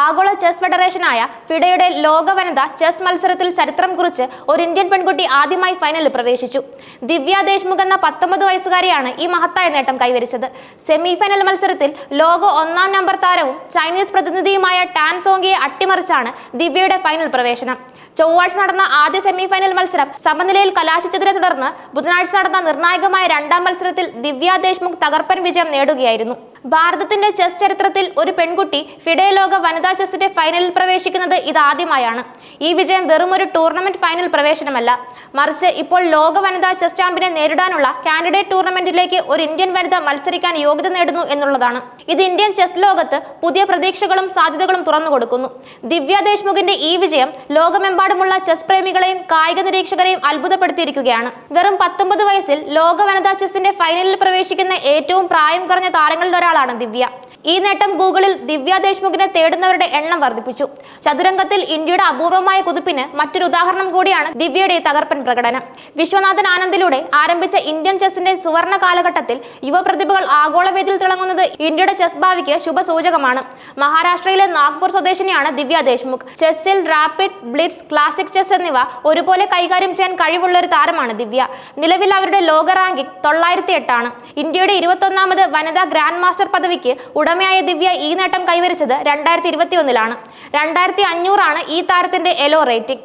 ആഗോള ചെസ് ഫെഡറേഷനായ ഫിഡയുടെ ലോക ചെസ് മത്സരത്തിൽ ചരിത്രം കുറിച്ച് ഒരു ഇന്ത്യൻ പെൺകുട്ടി ആദ്യമായി ഫൈനലിൽ പ്രവേശിച്ചു. ദിവ്യ ദേശ്മുഖ് എന്ന പത്തൊമ്പത് വയസ്സുകാരിയാണ് ഈ മഹത്തായ നേട്ടം കൈവരിച്ചത്. സെമി ഫൈനൽ മത്സരത്തിൽ ലോക ഒന്നാം നമ്പർ താരവും ചൈനീസ് പ്രതിനിധിയുമായ ടാൻ സോങ്കിയെ അട്ടിമറിച്ചാണ് ദിവ്യയുടെ ഫൈനൽ പ്രവേശനം. ചൊവ്വാഴ്ച നടന്ന ആദ്യ സെമി ഫൈനൽ മത്സരം സമനിലയിൽ കലാശിച്ചതിനെ തുടർന്ന് ബുധനാഴ്ച നടന്ന നിർണായകമായ രണ്ടാം മത്സരത്തിൽ ദിവ്യ ദേശ്മുഖ് തകർപ്പൻ വിജയം നേടുകയായിരുന്നു. ഭാരതത്തിന്റെ ചെസ് ചരിത്രത്തിൽ ഒരു പെൺകുട്ടി ഫിഡേ ലോക വനിതാ ചെസ്സിന്റെ ഫൈനലിൽ പ്രവേശിക്കുന്നത് ഇതാദ്യമായാണ്. ഈ വിജയം വെറുമൊരു ടൂർണമെന്റ് ഫൈനൽ പ്രവേശനമല്ല. മറിച്ച് ഇപ്പോൾ ലോക വനിതാ ചെസ് ചാമ്പ്യനെ നേരിടാനുള്ള കാൻഡിഡേറ്റ് ടൂർണമെന്റിലേക്ക് ഒരു ഇന്ത്യൻ വനിത മത്സരിക്കാൻ യോഗ്യത നേടുന്നു എന്നുള്ളതാണ്. ഇത് ഇന്ത്യൻ ചെസ് ലോകത്ത് പുതിയ പ്രതീക്ഷകളും സാധ്യതകളും തുറന്നു കൊടുക്കുന്നു ദിവ്യ ദേശ്മുഖിന്റെ ഈ വിജയം ലോകമെമ്പാടുമുള്ള ചെസ് പ്രേമികളെയും കായിക നിരീക്ഷകരെയും അത്ഭുതപ്പെടുത്തിയിരിക്കുകയാണ്. വെറും പത്തൊമ്പത് വയസ്സിൽ ലോക വനിതാ ചെസ്സിന്റെ ഫൈനലിൽ പ്രവേശിക്കുന്ന ഏറ്റവും പ്രായം കുറഞ്ഞ താരങ്ങളിൽ ഒരാളാണ് ദിവ്യ. ഈ നേട്ടം ഗൂഗിളിൽ ദിവ്യ ദേശ്മുഖിനെ തേടുന്നവരുടെ എണ്ണം വർദ്ധിപ്പിച്ചു. ചതുരംഗത്തിൽ ഇന്ത്യയുടെ അപൂർവമായ കുതിപ്പിന് മറ്റൊരു ഉദാഹരണം കൂടിയാണ് ദിവ്യയുടെ തകർപ്പൻ പ്രകടനം. വിശ്വനാഥൻ ആനന്ദിലൂടെ ആരംഭിച്ച ഇന്ത്യൻ ചെസ്സിന്റെ സുവർണ കാലഘട്ടത്തിൽ യുവപ്രതിഭകൾ ആഗോളവേദിയിൽ തിളങ്ങുന്നത് ഇന്ത്യയുടെ ചെസ് ഭാവിക്ക് ശുഭസൂചകമാണ്. മഹാരാഷ്ട്രയിലെ നാഗ്പൂർ സ്വദേശിനിയാണ് ദിവ്യ ദേശ്മുഖ്. ചെസ്സിൽ റാപ്പിഡ് ബ്ലിറ്റ്സ് ക്ലാസിക് ചെസ് എന്നിവ ഒരുപോലെ കൈകാര്യം ചെയ്യാൻ കഴിവുള്ള ഒരു താരമാണ് ദിവ്യ. നിലവിൽ അവരുടെ ലോക റാങ്കിംഗ് തൊള്ളായിരത്തി എട്ടാണ് ഇന്ത്യയുടെ ഇരുപത്തൊന്നാമത് വനിതാ ഗ്രാൻഡ് മാസ്റ്റർ പദവിക്ക് ഉടമയായ ദിവ്യ ഈ നേട്ടം കൈവരിച്ചത് രണ്ടായിരത്തി ഇരുപത്തി ഒന്നിലാണ് രണ്ടായിരത്തി അഞ്ഞൂറാണ് ഈ താരത്തിന്റെ എലോ റേറ്റിംഗ്.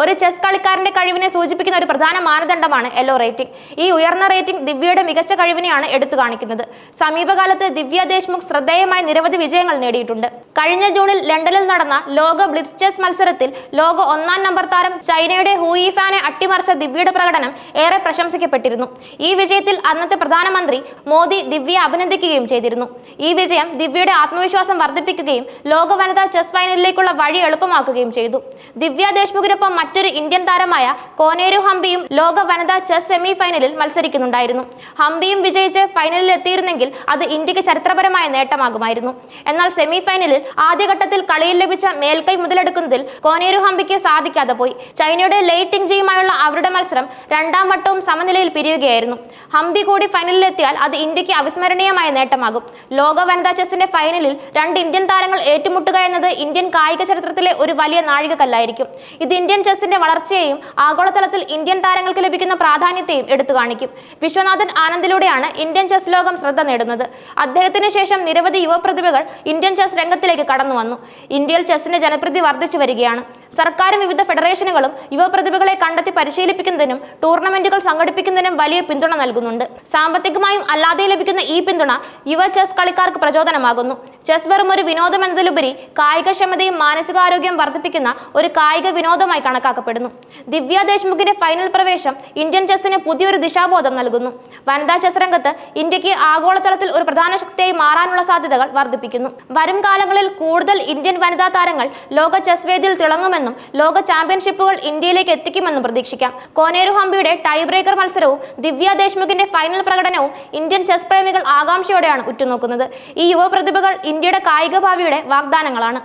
ഒരു ചെസ് കളിക്കാരന്റെ കഴിവിനെ സൂചിപ്പിക്കുന്ന ഒരു പ്രധാന മാനദണ്ഡമാണ് എല്ലോ റേറ്റിംഗ്. ഈ ഉയർന്ന റേറ്റിംഗ് ദിവ്യയുടെ മികച്ച കഴിവിനെയാണ് എടുത്തു കാണിക്കുന്നത്. സമീപകാലത്ത് ദിവ്യ ദേശ്മുഖ് ശ്രദ്ധേയമായ നിരവധി വിജയങ്ങൾ നേടിയിട്ടുണ്ട്. കഴിഞ്ഞ ജൂണിൽ ലണ്ടനിൽ നടന്ന ലോക ബ്ലിറ്റ്സ് ചെസ് മത്സരത്തിൽ ലോക ഒന്നാം നമ്പർ താരം ചൈനയുടെ ഹൂയി ഫാനെ അട്ടിമറിച്ച ദിവ്യയുടെ പ്രകടനം ഏറെ പ്രശംസിക്കപ്പെട്ടിരുന്നു. ഈ വിജയത്തിൽ അന്നത്തെ പ്രധാനമന്ത്രി മോദി ദിവ്യയെ അഭിനന്ദിക്കുകയും ചെയ്തിരുന്നു. ഈ വിജയം ദിവ്യയുടെ ആത്മവിശ്വാസം വർദ്ധിപ്പിക്കുകയും ലോക വനിതാ ചെസ് ഫൈനലിലേക്കുള്ള വഴി എളുപ്പമാക്കുകയും ചെയ്തു. ദിവ്യ ദേശ്മുഖിനൊപ്പം മറ്റൊരു ഇന്ത്യൻ താരമായ കോനേരു ഹംപിയും ലോക വനിതാ ചെസ് സെമി ഫൈനലിൽ മത്സരിക്കുന്നുണ്ടായിരുന്നു. ഹംപിയും വിജയിച്ച് ഫൈനലിൽ എത്തിയിരുന്നെങ്കിൽ അത് ഇന്ത്യയ്ക്ക് ചരിത്രപരമായ നേട്ടമാകുമായിരുന്നു. എന്നാൽ സെമി ഫൈനലിൽ ആദ്യഘട്ടത്തിൽ കളിയിൽ ലഭിച്ച മേൽക്കൈ മുതലെടുക്കുന്നതിൽ കോനേരു ഹംപിക്ക് സാധിക്കാതെ പോയി. ചൈനയുടെ ലൈറ്റിംഗ് ടിങ്ജിയുമായുള്ള അവരുടെ മത്സരം രണ്ടാം വട്ടവും സമനിലയിൽ പിരിയുകയായിരുന്നു. ഹംപി കൂടി ഫൈനലിൽ എത്തിയാൽ അത് ഇന്ത്യയ്ക്ക് അവിസ്മരണീയമായ നേട്ടമാകും. ലോക വനിതാ ചെസ്സിന്റെ ഫൈനലിൽ രണ്ട് ഇന്ത്യൻ താരങ്ങൾ ഏറ്റുമുട്ടുക എന്നത് ഇന്ത്യൻ കായിക ചരിത്രത്തിലെ ഒരു വലിയ നാഴികക്കല്ലായിരിക്കും. ഇത് ഇന്ത്യൻ ചെസ്സിന്റെ വളർച്ചയെയും ആഗോളതലത്തിൽ ഇന്ത്യൻ താരങ്ങൾക്ക് ലഭിക്കുന്ന പ്രാധാന്യത്തെയും എടുത്തു കാണിക്കും. വിശ്വനാഥൻ ആനന്ദിലൂടെയാണ് ഇന്ത്യൻ ചെസ് ലോകം ശ്രദ്ധ നേടുന്നത്. അദ്ദേഹത്തിന് ശേഷം നിരവധി യുവപ്രതിഭകൾ ഇന്ത്യൻ ചെസ് രംഗത്തിലേക്ക് കടന്നു വന്നു. ഇന്ത്യയിൽ ചെസ്സിന്റെ ജനപ്രീതി വർദ്ധിച്ചു വരികയാണ്. സർക്കാരും വിവിധ ഫെഡറേഷനുകളും യുവപ്രതിഭകളെ കണ്ടെത്തി പരിശീലിപ്പിക്കുന്നതിനും ടൂർണമെന്റുകൾ സംഘടിപ്പിക്കുന്നതിനും വലിയ പിന്തുണ നൽകുന്നുണ്ട്. സാമ്പത്തികമായും അല്ലാതെ ലഭിക്കുന്ന ഈ പിന്തുണ യുവ ചെസ് കളിക്കാർക്ക് പ്രചോദനമാകുന്നു. ചെസ് വെറും ഒരു വിനോദം എന്നതിലുപരി കായികക്ഷമതയും മാനസികാരോഗ്യം വർദ്ധിപ്പിക്കുന്ന ഒരു കായിക വിനോദമായി കണക്കാക്കപ്പെടുന്നു. ദിവ്യ ദേശ്മുഖിന്റെ ഫൈനൽ പ്രവേശം ഇന്ത്യൻ ചെസ്സിന് പുതിയൊരു ദിശാബോധം നൽകുന്നു. വനിതാ ചെസ് രംഗത്ത് ഇന്ത്യയ്ക്ക് ആഗോളതലത്തിൽ ഒരു പ്രധാന ശക്തിയായി മാറാനുള്ള സാധ്യതകൾ വർദ്ധിപ്പിക്കുന്നു. വരും കാലങ്ങളിൽ കൂടുതൽ ഇന്ത്യൻ വനിതാ താരങ്ങൾ ലോക ചെസ് വേദിയിൽ തിളങ്ങുമെന്നും ലോക ചാമ്പ്യൻഷിപ്പുകൾ ഇന്ത്യയിലേക്ക് എത്തിക്കുമെന്നും പ്രതീക്ഷിക്കാം. കോനേരു ഹംപിയുടെ ടൈ ബ്രേക്കർ മത്സരവും ദിവ്യ ദേശ്മുഖിന്റെ ഫൈനൽ പ്രകടനവും ഇന്ത്യൻ ചെസ് പ്രേമികൾ ആകാംക്ഷയോടെയാണ് ഉറ്റുനോക്കുന്നത്. ഈ യുവ പ്രതിഭകൾ ഇന്ത്യയുടെ കായിക ഭാവിയുടെ വാഗ്ദാനങ്ങളാണ്.